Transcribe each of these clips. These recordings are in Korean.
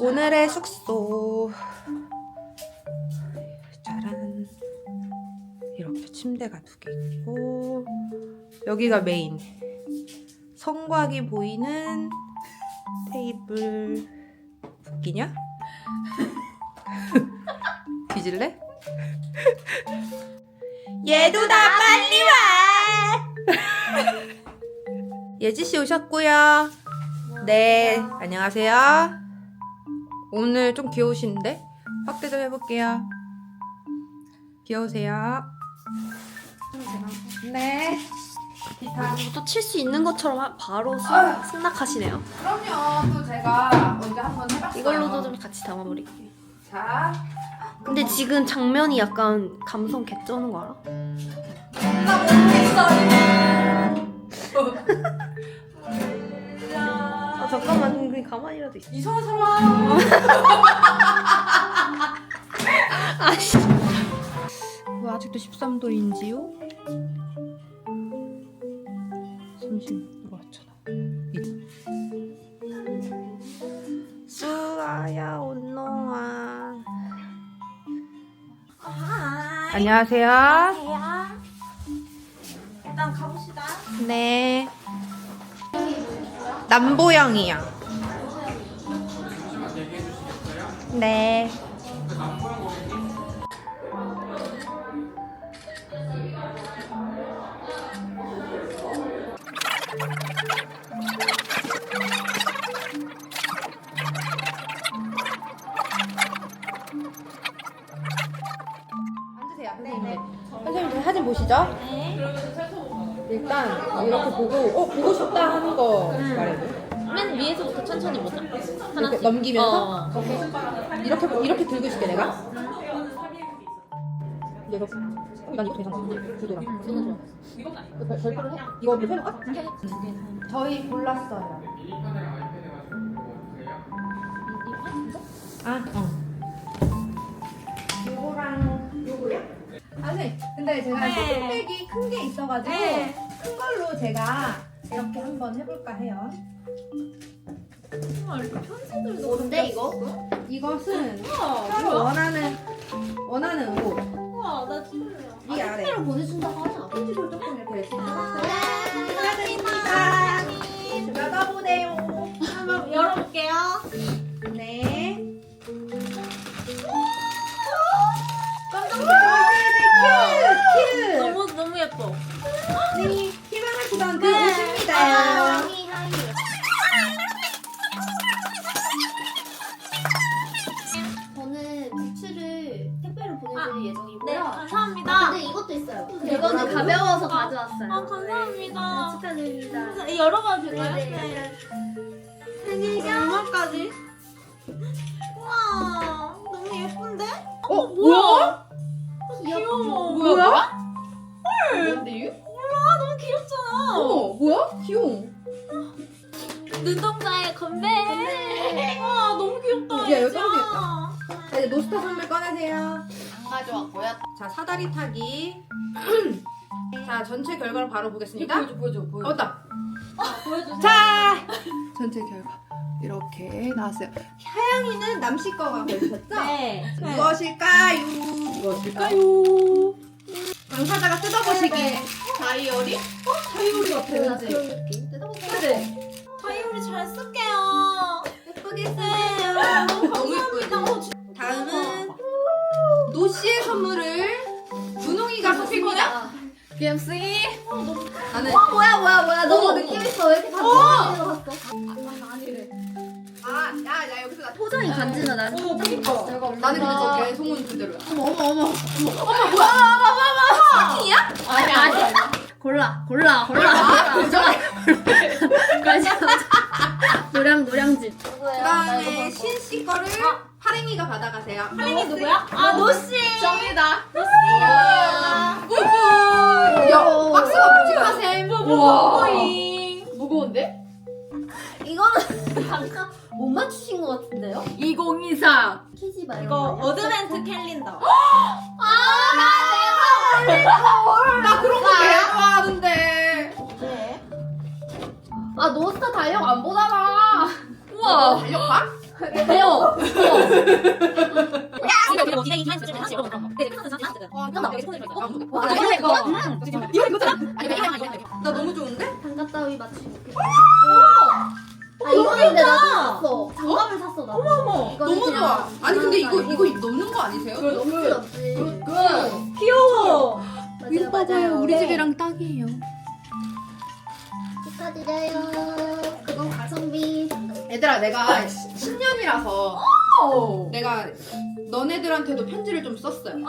오늘의 숙소. 짜란 이렇게 침대가 두 개 있고 여기가 메인. 성곽이 보이는 테이블 웃기냐? 뒤질래? 얘도 나 빨리 와! 예지 씨 오셨고요. 네 안녕하세요 오늘 좀 귀여우신데? 확대 좀 해볼게요. 귀여우세요. 네. 또 칠 수 있는 것처럼 하- 바로 승, 승낙하시네요. 그럼요. 또 제가 언제 한번 해봤어요. 이걸로도 좀 같이 담아버릴게요. 자. 근데 지금 장면이 약간 감성 개쩌는 거 알아? 아 잠깐만 그냥 가만히라도 있어. 이상한 사람. 아씨. 왜 아직도 13도인지요? 30도로 왔잖아. 수아야 온노아. 안녕하세요. 일단 가봅시다. 네. 남보영이요. 네. 일단 이렇게 보고 어 보고 싶다 하는 거 말해줘. 맨 위에서부터 천천히 보자. 이렇게 넘기면서 어. 이렇게 이렇게 들고 있을게 내가. 이거 난 이거 괜찮아. 구도랑. 이거는 그 별- 별도로 해. 이거 뭐 해볼까? 저희 골랐어요. 아, 어. 근데 제가 네. 소백이 큰 게 있어가지고 네. 큰 걸로 제가 이렇게 한번 해볼까 해요. 아, 이렇게 편지들도. 뭔데 이거? 이것은 우와, 서로 뭐야? 원하는 원하는 옷. 우와, 나 진짜. 이 아래. 택배로 보내준다고 하자. 편지도 조금 이렇게 열심히 써봤어요. 네, 드릴 네, 예정이고요. 감사합니다. 근데 이것도 있어요. 네, 이거는 이거 가벼워서? 가져왔어요. 아, 감사합니다. 네, 축하드립니다. 감사- 열어봐도 될까요? 네, 네. 생일이 얼마까지? 우와, 너무 예쁜데? 어, 뭐야? 귀여워. 뭐야? 몰라, 너무 귀엽잖아. 어, 뭐야? 귀여워. 눈동자에 건배. 와, 너무 귀엽다. 야, 이거 진짜. 너무 귀엽다. 자, 이제 노스타 선물 꺼내세요. 가져왔고요. 자, 사다리 타기. 자, 전체 결과를 바로 보겠습니다. 보여줘, 보여줘, 보여줘. 어 다. 보여주세요. 자, 전체 결과 이렇게 나왔어요. 하영이는 남씨 거가 걸리셨죠? 네. 무엇일까요? 무엇일까요? 당사자가 뜯어보시기. 다이어리? 어? 다이어리 같아, 느낌. 뜯어볼게요. BMC. 나는 뭐야 뭐야 뭐야. 너무 어머, 느낌. 있어. 왜 이렇게 간지나게 들어갔어? 아, 야, 야, 여기서 나 포장이 간지나 나는. 어, 그니까. 나는 근데 저 개송은 그대로야. 아니 아니. 골라 골라 골라. 골라. 노량 노량진. 그다음에 신씨 거를 파랭이가 받아가세요. 할인이 누구야? 아, 노씨. 정이다. 노씨. 우후! 야, 박스가 묵직하셈. 우와. 무거운데? 이거는 잠깐 못 맞추신 것 같은데요? 2024. 키지 말고. 이거 어드벤트 캘린더. 아, 나나 그런 거 되게 좋아하는데. 네. 아 노스타 달력 안 보잖아. 우와. 달력 봐? 배워. 나 너무 좋은데? 장갑 따위 맞추기 좋겠다. 아 이거 근데 나도 샀어. 장갑을 샀어 나. 어머, 이거는 너무 그냥 좋아. 아니 근데 이거 장난감이고. 이거 넣는 거 아니세요? 너무 없지. 귀여워. 이거 봐봐요. 우리 집이랑 딱이에요. 축하드려요. 그건 가성비. 얘들아 내가 10년이라서 내가 너네들한테도 편지를 좀 썼어요.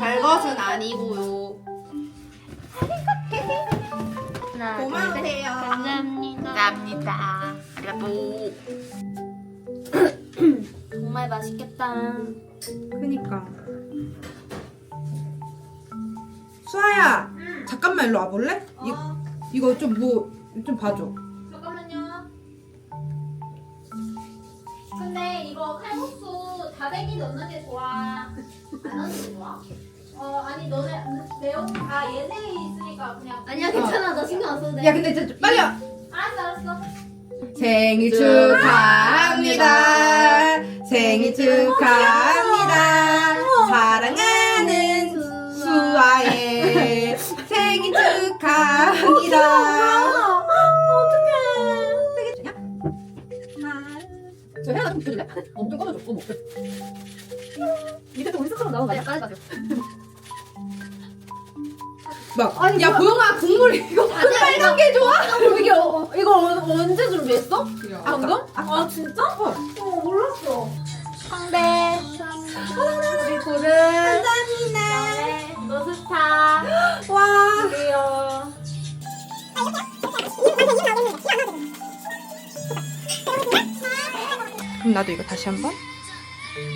별것은 아니고요. 하나, 고마우세요. 감사합니다. 정말 맛있겠다. 그니까. 수아야, 잠깐만 일로 와볼래? 이, 이거 좀 뭐 좀 봐줘. 400이 넣는 게 좋아? 안 넣는 게 좋아? 어 아니 너네 내용 아 얘네 있으니까 그냥 아니야 괜찮아 나 신경 안 써도 돼. 야 근데 빨리 와. 알았어 알았어. 생일 축하합니다. 생일 축하합니다. 사랑하는 어, 수아의 생일 축하합니다. 어, 저 해가 좀 비켜줄래? 엄청 꺼내줘. 어머. 밑에 또 우리 스스로 나온 거 아니야? 빨리 막, 야, 보영아, 국물 이거 빨간 게 좋아? 이게 어, 이거 어- 언제 준비했어? 방금? 아 진짜? 어 몰랐어. 성대. 우리 고른. 감사합니다. 노스타. 그럼 나도 이거 다시 한 번.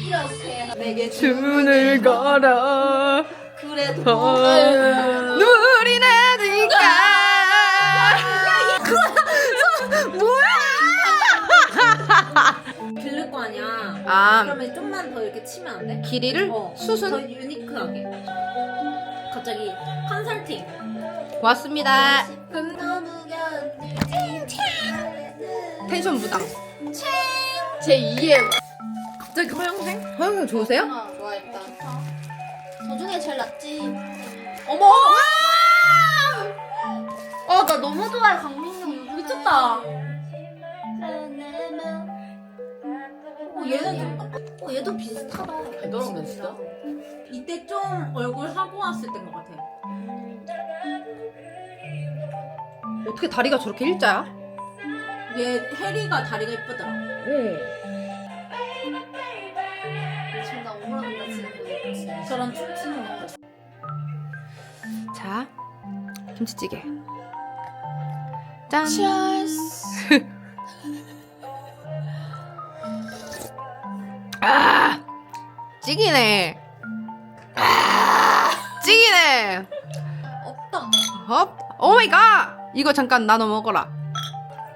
이렇게 내게 주문을 걸어. 그래도 눈이 나니까. 들릴 거 아니야. 아, 그러면 좀만 더 이렇게 치면 안 돼? 길이를 어. 수순 더 유니크하게. 갑자기 컨설팅. 왔습니다. 너무 견디지 텐션 무당. 제 2의 갑자기 허영생? 허영형 좋으세요? 좋아했다. 저 중에 제일 낫지. 어머! 어, 나 너무 좋아해, 강민경 요즘. 미쳤다. 어, 어, 얘는 좀 어, 얘도 비슷하다. 되더라고요, 진짜. 이때 좀 얼굴 하고 왔을 때인 것 같아. 어떻게 다리가 저렇게 일자야? 얘 해리가 다리가 이쁘더라. 응. 지금 나 오그라든다, 지금. 저런 춤추는 거. 자, 김치찌개. 짠. 아, 찌기네. 아, 찌기네. 없다. 업. 오 마이 갓. 이거 잠깐 나눠 먹어라.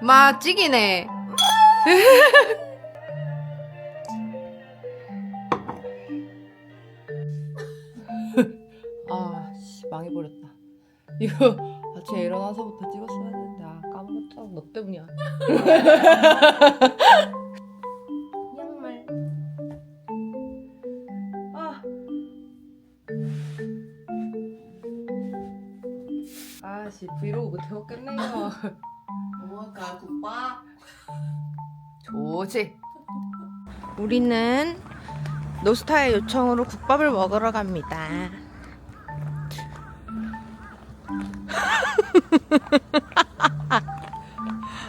마 찌기네. 아, 씨, 망해버렸다. 이거 아침에 일어나서부터 찍었어야 되는데, 아, 까먹었다. 너 때문이야. 좋지. 우리는 노스타의 요청으로 국밥을 먹으러 갑니다.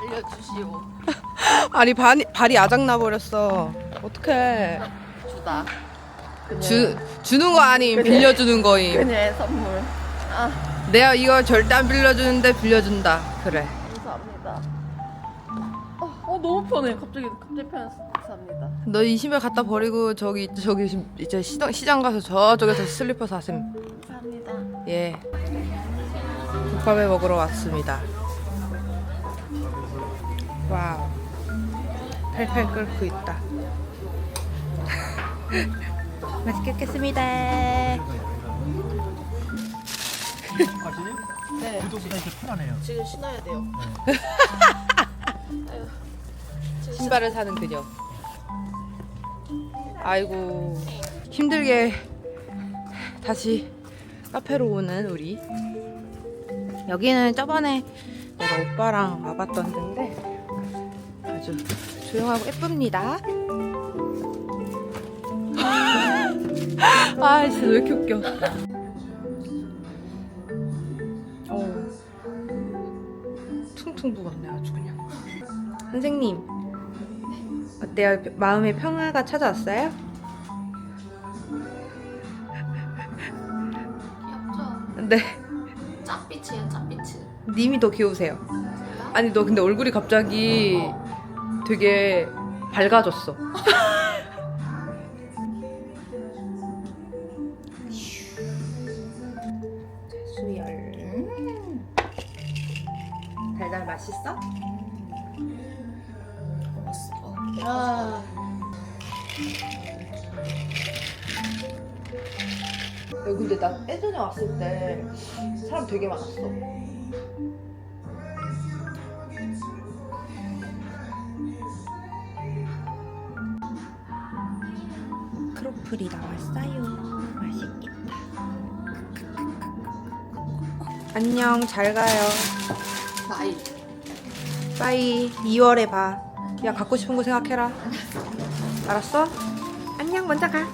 알려주시오. 아니 발이 발이 아작나 버렸어. 어떡해. 주다. 주 주는 거 아님 빌려주는 거임. 그녀의 선물. 내가 이거 절대 안 빌려주는데 빌려준다. 그래. 감사합니다. 너무 편해. 갑자기 갑자기 편했습니다. 너 이 신발 갖다 버리고 저기 저기 이제 시장, 시장 가서 저쪽에서 슬리퍼 사슴. 감사합니다. 예. 국밥에 먹으러 왔습니다. 와. 팔팔 끓고 있다. 맛있게 먹겠습니다. 네. 구독보다 이렇게 편하네요. 지금 신어야 돼요. 아유. 신발을 사는 그녀. 아이고 힘들게 다시 카페로 오는 우리. 여기는 저번에 내가 오빠랑 와봤던 데인데 아주 조용하고 예쁩니다. 아 진짜 왜 이렇게 웃겨. 어. 퉁퉁 부었네 아주 그냥. 선생님 어때요? 마음의 평화가 찾아왔어요? 귀엽죠? 네 짭빛이에요 짭빛이 님이 더 귀여우세요 아니 너 근데 얼굴이 갑자기 되게 밝아졌어 아, 야, 근데 나 예전에 왔을 때 사람 되게 많았어. 크로플이 나왔어요. 맛있겠다. 안녕, 잘 가요. 나이. 빠이, 2월에 봐. 야, 갖고 싶은 거 생각해라. 알았어? 안녕, 먼저 가.